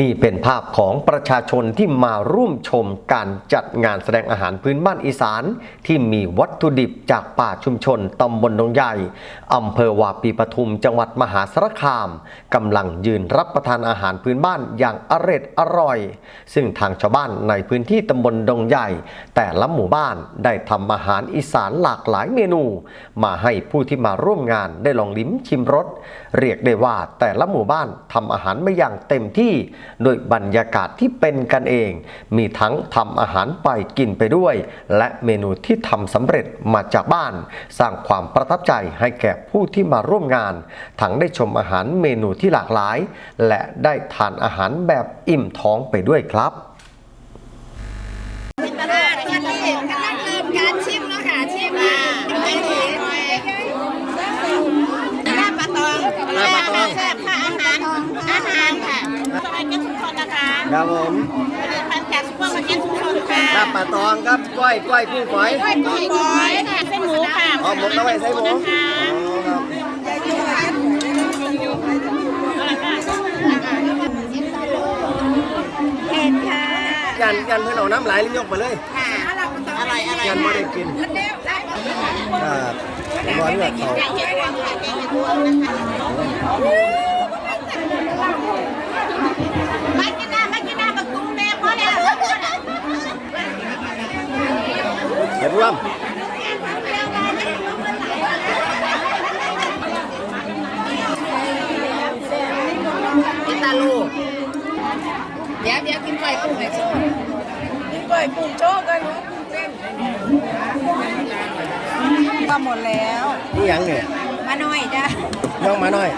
นี่เป็นภาพของประชาชนที่มาร่วมชมการจัดงานแสดงอาหารพื้นบ้านอีสาน ที่มีวัตถุดิบจากป่าชุมชนตำบลดงใหญ่อำเภอวาปีปทุมจังหวัดมหาสารคามกำลังยืนรับประทานอาหารพื้นบ้านอย่างอร็ดอร่อย ซึ่งทางชาวบ้านในพื้นที่ตำบลดงใหญ่ แต่ละหมู่บ้านได้ทำอาหารอีสานหลากหลายเมนู มาให้ผู้ที่มาร่วมงานได้ลองลิ้มชิมรสเรียกได้ว่าแต่ละหมู่บ้านทำอาหารไม่อย่างเต็มที่โดยบรรยากาศที่เป็นกันเอง มีทั้งทำอาหารไปกินไปด้วย และเมนูที่ทำสำเร็จมาจากบ้าน สร้างความประทับใจให้แก่ผู้ที่มาร่วมงาน ทั้งได้ชมอาหารเมนูที่หลากหลาย และได้ทานอาหารแบบอิ่มท้องไปด้วยครับ ตลาดตอนนี้กำลังเริ่มการชิมแล้วค่ะชิมอะไม่ดีลาบปลาตองลาบปลาตองแซ่บค่ะอาหารอาหารค่ะสวัสดีทุก คนนะคะครับผมผลิตภัณฑ์จากซุปเปอร์มาร์เก็ตชุมชนค่ะลาบปลาตองครับก้อยก้อยกุ้งฝอยกล้วยกุ้งฝอยค่ะเส้นหมูค่ะอ๋อหมกเอาไว้ใส่หมูนะคะอ๋อครับเผ็ดค่ะยันยันเพื่อนเอาน้ำไหลายลิ้นยกไปเลยค่ะอะไรอะไรยันไม่ได้กินครับร้อนเลือดเขา โซ่กินไก่กุ้งโจ้กันกุ้งเต้นมาหมดแล้วนี่หยังเนี่ยมาหน่อยจ้ะน้องมาหน่อย